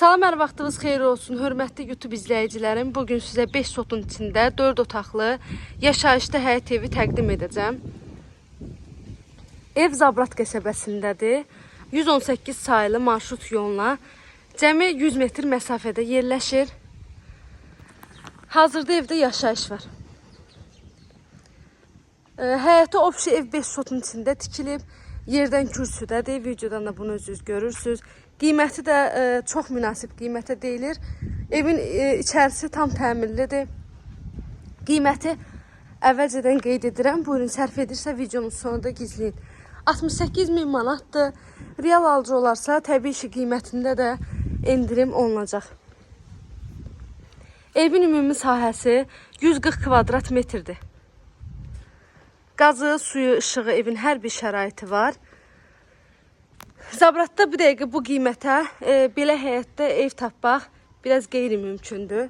Salam, hər vaxtınız xeyir olsun, hörmətli YouTube izləyicilərim. Bugün sizə 5 sotun içində 4 otaqlı yaşayışlı həyət evi təqdim edəcəm. Ev Zabrat qəsəbəsindədir. 118 sayılı marşrut yoluna cəmi 100 metr məsafədə yerləşir. Hazırda evdə yaşayış var. Həyəti opşi ev 5 sotun içində tikilib. Yerdən kürsüdədir. Videodan da bunu özünüz görürsüz. Qiyməti də e, çox münasib qiymətə deyilir. Evin e, içərisi tam təmirlidir. Qiyməti əvvəlcədən qeyd edirəm. Buyurun sərf edirsə videonun sonunda gizləyin. 68 min manatdır. Real alıcı olarsa təbii ki qiymətində də endirim olunacaq. Evin ümumi sahəsi 140 kvadrat metrdir. Qazı, suyu, işığı, evin hər bir şəraiti var. Zabratda bu dəqiqə bu qiymətə e, belə həyətdə ev tapmaq biraz qeyri-mümkündür.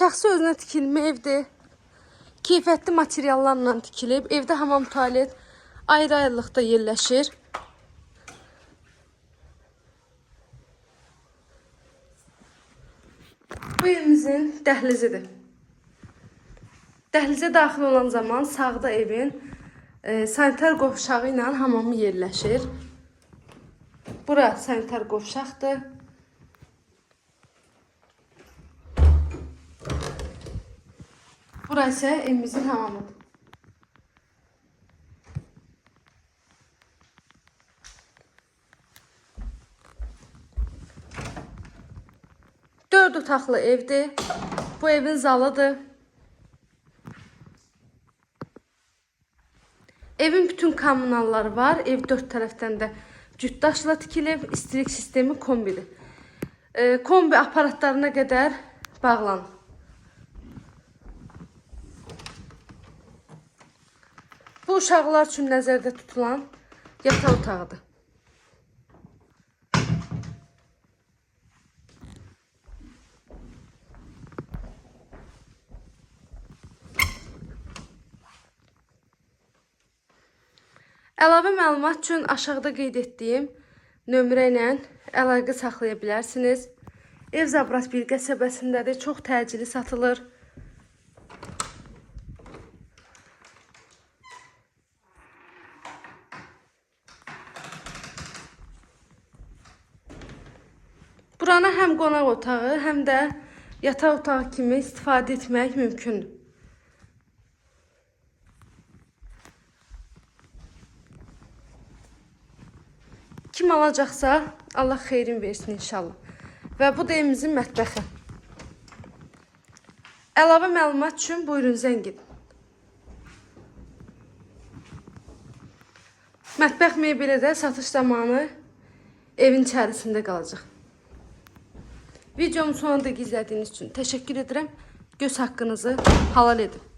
Şəxsi özünə tikilmə evdir. Keyfiyyətli materiallarla tikilib. Evdə hamam tualet ayrı-ayrılıqda yerləşir. Bu evimizin dəhlizidir. Dəhlizə daxil olan zaman sağda evin e, sanitar qovşağı ilə hamamı yerləşir. Bura sanitar qovşaqdır. Bura isə evimizin hamamıdır. Dörd otaqlı evdir. Bu evin zalıdır. Evin bütün kommunalları var. Ev dörd tərəfdən də cütdaşla tikilib. İstilik sistemi kombidir. E, kombi aparatlarına qədər bağlanır. Bu uşaqlar üçün nəzərdə tutulan yataq otağıdır. Əlavə məlumat üçün aşağıda qeyd etdiyim nömrə ilə əlaqə saxlaya bilərsiniz. Ev Zabrat bir qəsəbəsindədir. Çox təcili satılır. Buranı həm qonaq otağı, həm də yataq otağı kimi istifadə etmək mümkündür. Kim alacaqsa Allah xeyrin versin inşallah. Və bu da evimizin mətbəxi. Əlavə məlumat üçün buyurun zəng edin. Mətbəx mebeli də satış zamanı evin içərisində qalacaq. Videomu sonunda izlədiyiniz üçün təşəkkür edirəm. Göz haqqınızı halal edin.